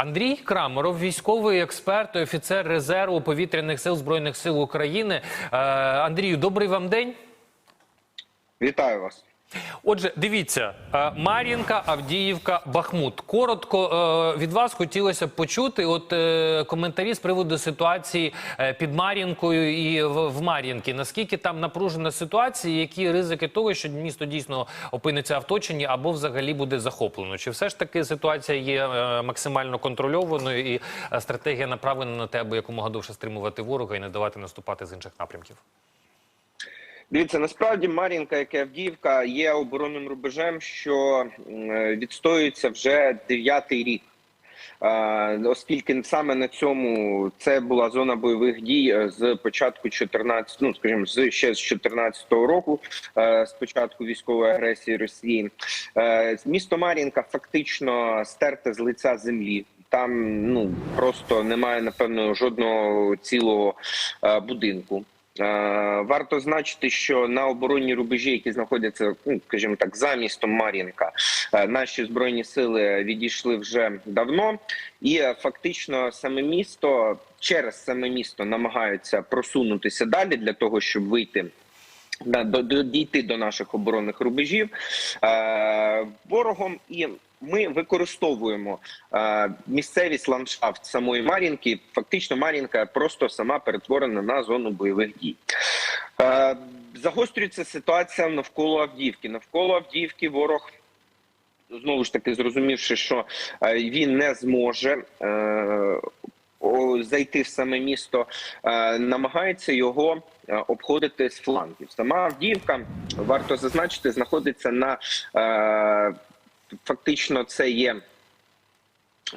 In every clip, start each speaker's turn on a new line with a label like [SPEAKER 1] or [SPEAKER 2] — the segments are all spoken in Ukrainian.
[SPEAKER 1] Андрій Крамеров, військовий експерт, офіцер резерву повітряних сил збройних сил України. Е, Андрію, добрий вам день.
[SPEAKER 2] Вітаю вас.
[SPEAKER 1] Отже, дивіться, е, Мар'їнка, Авдіївка, Бахмут. Коротко е, від вас хотілося б почути. От е, коментарі з приводу ситуації під Мар'їнкою і в, Мар'їнці. Наскільки там напружена ситуація? Які ризики того, що місто дійсно опиниться в або взагалі буде захоплено? Чи все ж таки ситуація є максимально контрольованою і стратегія направлена на те, аби якомога довше стримувати ворога і не давати наступати з інших напрямків?
[SPEAKER 2] Дивіться, насправді Мар'їнка, як і Авдіївка, є оборонним рубежем, що е, відстоюється вже дев'ятий рік. Оскільки саме на цьому це була зона бойових дій е, з початку 14, ну скажімо, з ще з 14 року, е, з початку військової агресії Росії, місто Мар'їнка фактично стерте з лиця землі. Там ну просто немає напевно жодного цілого будинку. Е, Варто значити, що на оборонні рубежі, які знаходяться, ну скажімо так, за містом Мар'їнка, е, наші збройні сили відійшли вже давно, і е, фактично саме місто через саме місто намагаються просунутися далі для того, щоб вийти. Дійти до наших оборонних рубежів е, ворогом, і ми використовуємо е, місцевість ландшафт самої Мар'їнки. Фактично, Мар'їнка просто сама перетворена на зону бойових дій. Е, загострюється ситуація навколо Авдіївки. Навколо Авдіївки ворог. Знову ж таки, зрозумівши, що е, він не зможе е, зайти в саме місто, е, намагається його е, обходити з флангів. Сама Авдіївка, варто зазначити, знаходиться на е, фактично це є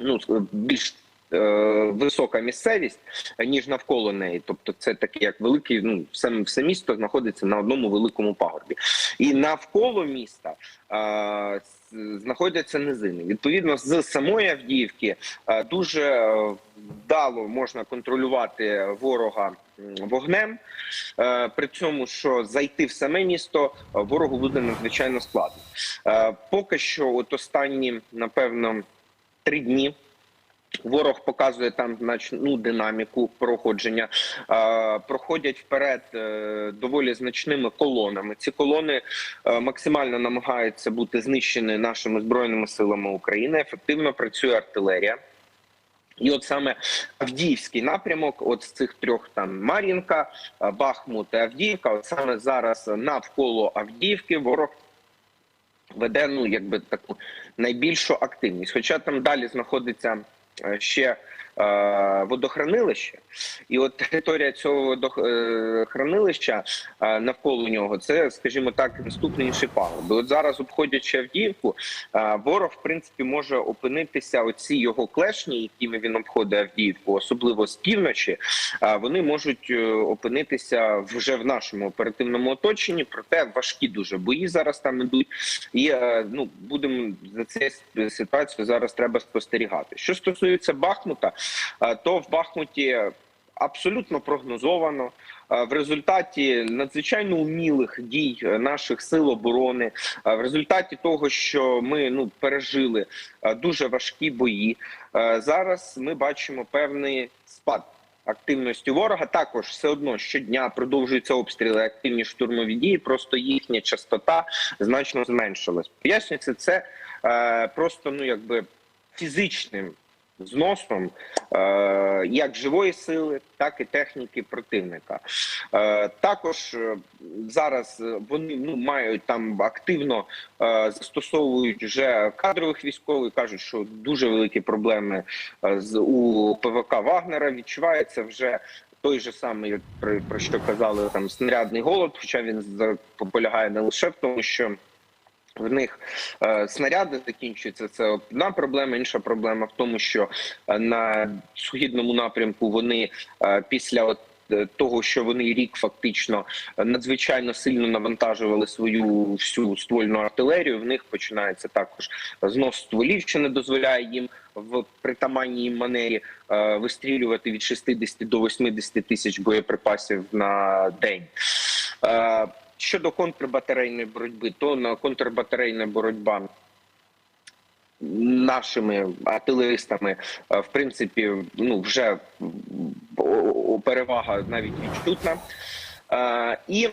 [SPEAKER 2] ну більш висока місцевість ніж навколо неї. Тобто, це таке як великий, ну все, все місто знаходиться на одному великому пагорбі, і навколо міста. е, Знаходяться низини. Відповідно, з самої Авдіївки е, дуже вдало можна контролювати ворога вогнем. Е, При цьому, що зайти в саме місто е, ворогу буде надзвичайно складно. Е, Поки що, от останні, напевно, три дні. Ворог показує там значну динаміку проходження. Проходять вперед доволі значними колонами. Ці колони максимально намагаються бути знищені нашими збройними силами України. Ефективно працює артилерія. І от саме Авдіївський напрямок, от з цих трьох там Мар'їнка, е, Бахмут і Авдіївка, от саме зараз навколо Авдіївки ворог веде ну якби таку найбільшу активність. Хоча там далі знаходиться е, ще водохранилище, і от територія цього водохранилища е, навколо нього це, скажімо так, наступний інший пагорб. От зараз, обходячи Авдіївку, е, ворог в принципі може опинитися. Оці його клешні, якими він обходить Авдіївку, особливо з півночі, е, вони можуть е, опинитися вже в нашому оперативному оточенні. Проте важкі дуже бої зараз там ідуть. І е, ну будемо за цією ситуацією зараз треба спостерігати. Що стосується Бахмута, е, то в Бахмуті абсолютно прогнозовано. е, В результаті надзвичайно умілих дій е, наших сил оборони, е, в результаті того, що ми ну пережили е, дуже важкі бої, е, зараз ми бачимо певний спад активності ворога. Також все одно щодня продовжуються обстріли, активні штурмові дії. Просто їхня частота значно зменшилась. Пояснюється це е, просто ну якби фізичним зносом е, як живої сили, так і техніки противника. Е, також е, зараз е, вони ну мають там активно е, застосовують вже кадрових військових. кажуть, що дуже великі проблеми е, з у ПВК Вагнера відчувається вже. Той же самий, про, що казали там снарядний голод, хоча він полягає не лише в тому, що в них е, снаряди закінчуються. Це одна проблема. Інша проблема в тому, що е, на східному напрямку вони е, після от. е, Того, що вони рік фактично е, надзвичайно сильно навантажували свою всю ствольну артилерію. В них починається також знос стволів, що не дозволяє їм в притаманній манері е, вистрілювати від 60 до 80 тисяч боєприпасів на день. Е, Щодо контрбатарейної боротьби, то на контрбатарейна боротьба нашими артилеристами, е, в принципі, ну вже перевага навіть відчутна. Е, І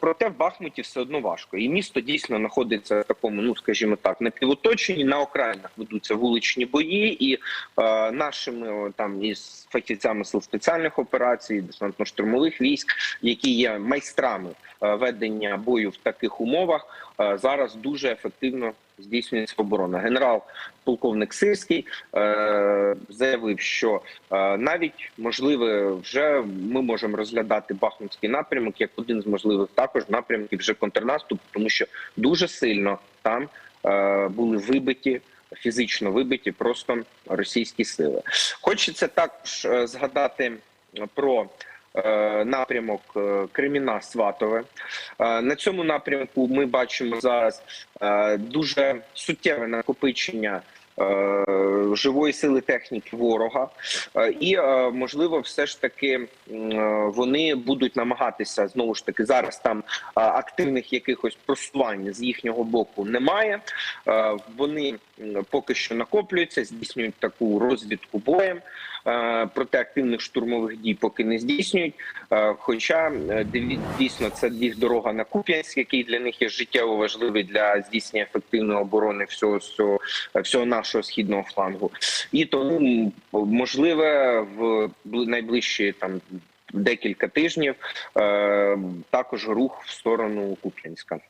[SPEAKER 2] проте в Бахмуті все одно важко. І місто дійсно знаходиться в такому, ну скажімо так, напівоточенні, на окраїнах ведуться вуличні бої, і е, нашими там із фахівцями сил спеціальних операцій, десантно-штурмових військ, які є майстрами е, ведення бою в таких умовах, е, зараз дуже ефективно здійснюється оборона. Генерал полковник Сирський е, заявив, що е, навіть можливо вже ми можемо розглядати Бахмутський напрямок як один з можливих також напрямків вже контрнаступу, тому що дуже сильно там е, були вибиті. Фізично вибиті просто російські сили. Хочеться також е, згадати про е, напрямок е, Креміна Сватове. Е, На цьому напрямку ми бачимо зараз е, дуже суттєве накопичення. е, Живої сили техніки ворога, Е, і е, можливо, все ж таки е, вони будуть намагатися знову ж таки зараз. Там е, активних якихось просувань з їхнього боку немає. Е, Вони поки що накоплюються, здійснюють таку розвідку боєм. Е, Проте активних штурмових дій поки не здійснюють. Е, Хоча е, дійсно це їх дорога на Куп'янськ, який для них є життєво важливий для здійснення ефективної оборони всього всього, всього нашого східного флангу. І тому можливе в найближчі там декілька тижнів також рух в сторону Куп'янська.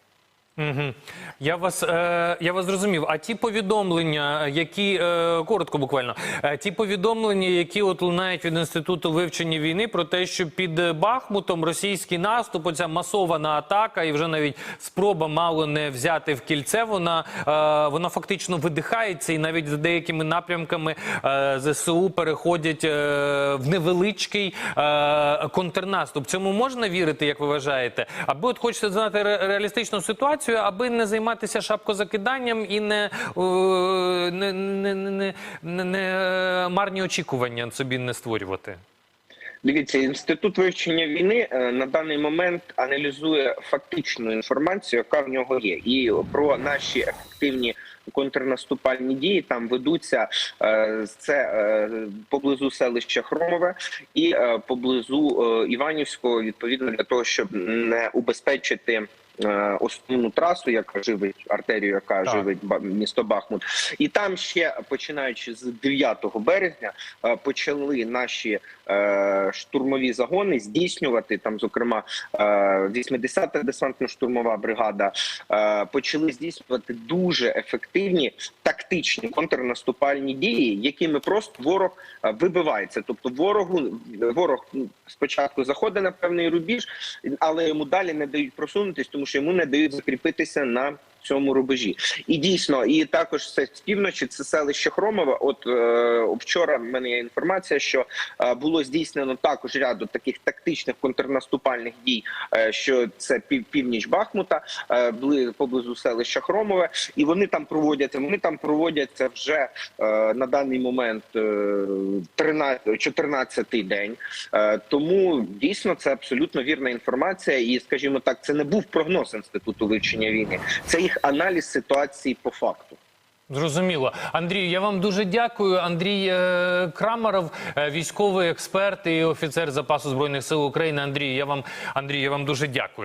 [SPEAKER 1] Угу. Я вас е, я вас зрозумів. А ті повідомлення, які е, коротко буквально, е, ті повідомлення, які от лунають від інституту вивчення війни, про те, що під Бахмутом російський наступ, оця масована атака, і вже навіть спроба мало не взяти в кільце. Вона е, вона фактично видихається, і навіть за деякими напрямками е, ЗСУ переходять е, в невеличкий е, контрнаступ. Цьому можна вірити, як ви вважаєте? Аби от хочете знати ре- реалістичну ситуацію, аби не займатися шапкозакиданням і не, е, не, не, не, не, не марні очікування собі не створювати.
[SPEAKER 2] Дивіться, інститут вивчення війни е, на даний момент аналізує фактичну інформацію, яка в нього є, і про наші ефективні контрнаступальні дії там ведуться е, це е, поблизу селища Хромове і е, поблизу е, Іванівського, відповідно для того, щоб не убезпечити. Е, Основну трасу, яка живить артерію, яка
[SPEAKER 1] Так.
[SPEAKER 2] живить місто Бахмут, і там ще починаючи з 9 березня е, почали наші е, штурмові загони здійснювати там, зокрема, е, 80-та десантно-штурмова бригада почали здійснювати дуже ефективні тактичні контрнаступальні дії, якими просто ворог вибивається. Тобто, ворогу ворог спочатку заходить на певний рубіж, але йому далі не дають просунутись, тому що йому не дають закріпитися на цьому рубежі. І дійсно, і також це з півночі, це селище Хромове. От е, вчора в мене є інформація, що е, було здійснено також ряду таких тактичних контрнаступальних дій, е, що це пів, північ Бахмута, е, бли, поблизу селища Хромове, і вони там проводяться. Вони там проводяться вже е, на даний момент е, 13, 14-й день. Е, тому дійсно це абсолютно вірна інформація, і скажімо так, це не був прогноз інституту вивчення війни. Це їх аналіз ситуації по факту.
[SPEAKER 1] Зрозуміло, Андрію. Я вам дуже дякую. Андрій е, Крамаров, е, військовий експерт і офіцер запасу збройних сил України. Андрій, я вам Андрій, я вам дуже дякую.